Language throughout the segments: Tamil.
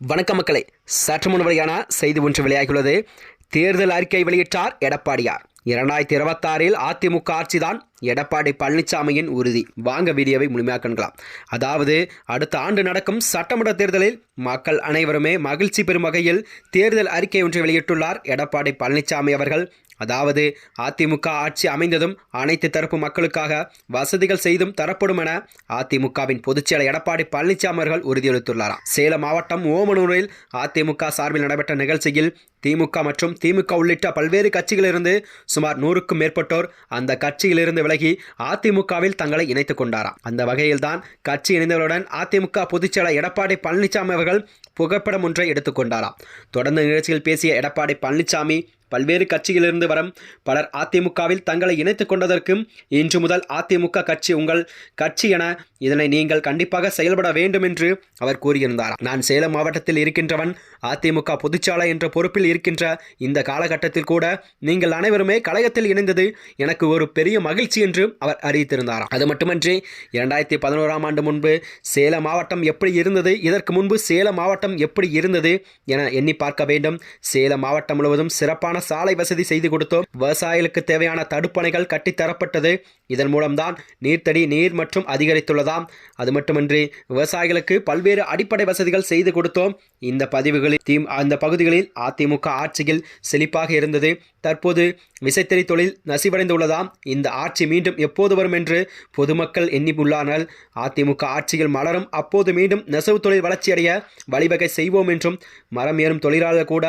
வணக்க மக்களே சற்று முன் வெளியான செய்தி ஒன்று வெளியாகியுள்ளது. தேர்தல் அறிக்கை வெளியிட்டார் எடப்பாடியார். இரண்டாயிரத்தி இருபத்தாறில் அதிமுக ஆட்சிதான் எடப்பாடி பழனிசாமியின் உறுதி. வாங்க வீடியோவை முழுமையாக காண்கலாம் அதாவது அடுத்த ஆண்டு நடக்கும் சட்டமன்ற தேர்தலில் மக்கள் அனைவருமே மகிழ்ச்சி பெறும் வகையில் தேர்தல் அறிக்கை ஒன்றை வெளியிட்டுள்ளார் எடப்பாடி பழனிசாமி அவர்கள். அதாவது அதிமுக ஆட்சி அமைந்ததும் அனைத்து தரப்பு மக்களுக்காக வசதிகள் செய்தும் தரப்படும் என அதிமுகவின் பொதுச்செயலர் எடப்பாடி பழனிசாமி அவர்கள் உறுதியளித்துள்ளாராம். சேலம் மாவட்டம் ஓமனூரில் அதிமுக சார்பில் நடைபெற்ற நிகழ்ச்சியில் திமுக மற்றும் திமுக உள்ளிட்ட பல்வேறு கட்சிகளிலிருந்து சுமார் நூறுக்கும் மேற்பட்டோர் அந்த கட்சியிலிருந்து விலகி அதிமுகவில் தங்களை இணைத்துக் கொண்டாராம். அந்த வகையில்தான் கட்சி இணைந்தவருடன் அதிமுக பொதுச்செயலர் எடப்பாடி பழனிசாமி அவர்கள் புகைப்படம் ஒன்றை எடுத்துக்கொண்டாராம் தொடர்ந்து நிகழ்ச்சியில் பேசிய எடப்பாடி பழனிசாமி பல்வேறு கட்சியிலிருந்து வரும் பலர் அதிமுகவில் தங்களை இணைத்துக் கொண்டதற்கும் இன்று முதல் அதிமுக கட்சி உங்கள் கட்சி என இதனை நீங்கள் கண்டிப்பாக செயல்பட வேண்டும் என்று அவர் கூறியிருந்தார். நான் சேலம் மாவட்டத்தில் இருக்கின்றவன் அதிமுக பொதுச்சாலை என்ற பொறுப்பில் இருக்கின்ற இந்த காலகட்டத்தில் கூட நீங்கள் அனைவருமே கழகத்தில் இணைந்தது எனக்கு ஒரு பெரிய மகிழ்ச்சி என்று அவர் அறிவித்திருந்தாராம் அது மட்டுமன்றி இரண்டாயிரத்தி பதினோராம் ஆண்டு முன்பு சேலம் மாவட்டம் எப்படி இருந்தது இதற்கு முன்பு சேலம் மாவட்டம் எப்படி இருந்தது என எண்ணி பார்க்க வேண்டும். சேலம் மாவட்டம் முழுவதும் சிறப்பான சாலை வசதி செய்து கொடுத்தோம். விவசாயிகளுக்கு தேவையான தடுப்பணைகள் கட்டித்தரப்பட்டது இதன் மூலம்தான் நீர்த்தடி நீர் மற்றும் அதிகரித்துள்ளதாம். அது மட்டுமின்றி விவசாயிகளுக்கு பல்வேறு அடிப்படை வசதிகள் செய்து கொடுத்தோம். இந்த பதிவுகளில் தீம் அந்த பகுதிகளில் அதிமுக ஆட்சியில் செழிப்பாக இருந்தது. தற்போது விசைத்தறி தொழில் நசிவடைந்துள்ளதாம். இந்த ஆட்சி மீண்டும் எப்போது வரும் என்று பொதுமக்கள் எண்ணியுள்ளார்கள். அதிமுக ஆட்சியில் மலரும் அப்போது மீண்டும் நெசவு தொழில் வளர்ச்சியடைய வழிவகை செய்வோம் என்றும் மரம் ஏறும் தொழிலாளர் கூட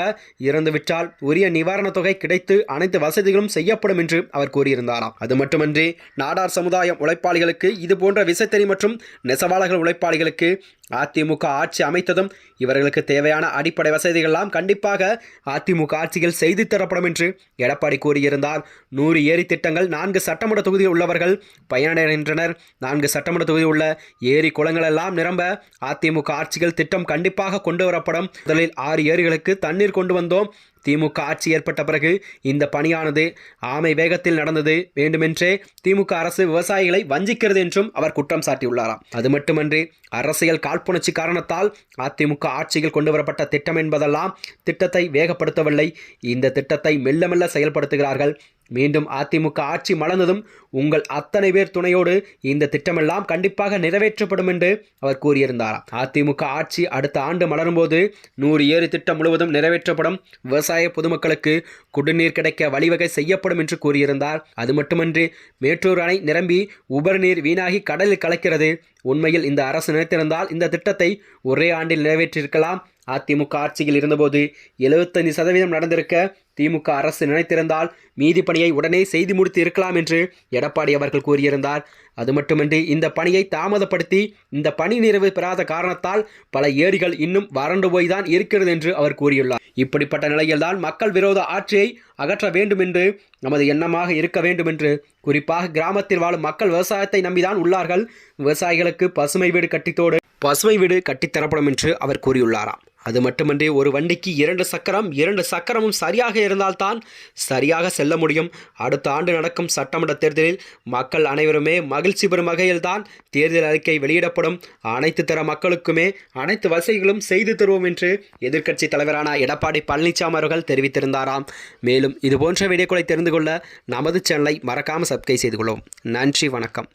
இறந்துவிட்டால் உரிய நிவாரணத் தொகை கிடைத்து அனைத்து வசதிகளும் செய்யப்படும் என்று அவர் கூறியிருந்தாராம். அது மட்டுமன்றி நாடார் சமுதாயம் உழைப்பாளிகளுக்கு இதுபோன்ற விசைத்தறி மற்றும் நெசவாளர்கள் உழைப்பாளிகளுக்கு அதிமுக ஆட்சி அமைத்ததும் இவர்களுக்கு தேவையான அடிப்படை வசதிகளெல்லாம் கண்டிப்பாக அதிமுக ஆட்சியில் செய்து தரப்படும் என்று எடப்பாடி கூறியிருந்தார். நூறு ஏரி திட்டங்கள் நான்கு சட்டமன்ற தொகுதியில் உள்ளவர்கள் பயனடைகின்றனர். நான்கு சட்டமன்ற தொகுதியில் உள்ள ஏரி குளங்கள் எல்லாம் நிரம்ப அதிமுக ஆட்சிகள் திட்டம் கண்டிப்பாக கொண்டு வரப்படும். முதலில் ஆறு ஏரிகளுக்கு தண்ணீர் கொண்டு வந்தோம். திமுக ஆட்சி ஏற்பட்ட பிறகு இந்த பணியானது ஆமை வேகத்தில் நடந்தது வேண்டுமென்றே திமுக அரசு விவசாயிகளை வஞ்சிக்கிறது என்றும் அவர் குற்றம் சாட்டியுள்ளாராம். அது மட்டுமன்றி அரசியல் காழ்ப்புணர்ச்சி காரணத்தால் அதிமுக ஆட்சியில் கொண்டு வரப்பட்ட திட்டம் என்பதெல்லாம் திட்டத்தை வேகப்படுத்தவில்லை. இந்த திட்டத்தை மெல்ல மெல்ல செயல்படுத்துகிறார்கள். மீண்டும் அதிமுக ஆட்சி மலர்ந்ததும் உங்கள் அத்தனை பேர் துணையோடு இந்த திட்டமெல்லாம் கண்டிப்பாக நிறைவேற்றப்படும் என்று அவர் கூறியிருந்தாராம். அதிமுக ஆட்சி அடுத்த ஆண்டு மலரும்போது நூறு ஏறு திட்டம் முழுவதும் நிறைவேற்றப்படும். விவசாய பொதுமக்களுக்கு குடிநீர் கிடைக்க வழிவகை செய்யப்படும் என்று கூறியிருந்தார். அது மட்டுமன்றி மேட்டூர் அணை நிரம்பி உபரிநீர் வீணாகி கடலில் கலக்கிறது. உண்மையில் இந்த அரசு நினைத்திருந்தால் இந்த திட்டத்தை ஒரே ஆண்டில் நிறைவேற்றியிருக்கலாம். அதிமுக ஆட்சியில் இருந்தபோது எழுபத்தைந்து சதவீதம் நடந்திருக்க திமுக அரசு நினைத்திருந்தால் மீதி பணியை உடனே செய்து முடித்து இருக்கலாம் என்று எடப்பாடி அவர்கள் கூறியிருந்தார். அது மட்டுமின்றி இந்த பணியை தாமதப்படுத்தி இந்த பணி நிறைவு பெறாத காரணத்தால் பல ஏரிகள் இன்னும் வறண்டு போய் தான் இருக்கிறது என்று அவர் கூறியுள்ளார். இப்படிப்பட்ட நிலையில்தான் மக்கள் விரோத ஆட்சியை அகற்ற வேண்டும் என்று நமது எண்ணமாக இருக்க வேண்டும் என்று குறிப்பாக கிராமத்தில் வாழும் மக்கள் விவசாயத்தை நம்பிதான் உள்ளார்கள். விவசாயிகளுக்கு பசுமை வீடு கட்டித்தோடு பசுமை வீடு கட்டித்தரப்படும் என்று அவர் கூறியுள்ளாராம். அது மட்டுமன்றி ஒரு வண்டிக்கு இரண்டு சக்கரம் இரண்டு சக்கரமும் சரியாக இருந்தால்தான் சரியாக செல்ல முடியும். அடுத்த ஆண்டு நடக்கும் சட்டமன்ற தேர்தலில் மக்கள் அனைவருமே மகிழ்ச்சி பெறும் வகையில்தான் தேர்தல் அறிக்கை வெளியிடப்படும். அனைத்து தர மக்களுக்குமே அனைத்து வசதிகளும் செய்து தருவோம் என்று எதிர்க்கட்சி தலைவரான எடப்பாடி பழனிசாமி அவர்கள் தெரிவித்திருந்தாராம். மேலும் இதுபோன்ற வீடியோக்களை தெரிந்து கொள்ள நமது சேனலை மறக்காமல் சப்ஸ்கிரைப் செய்து கொள்ளும் நன்றி வணக்கம்.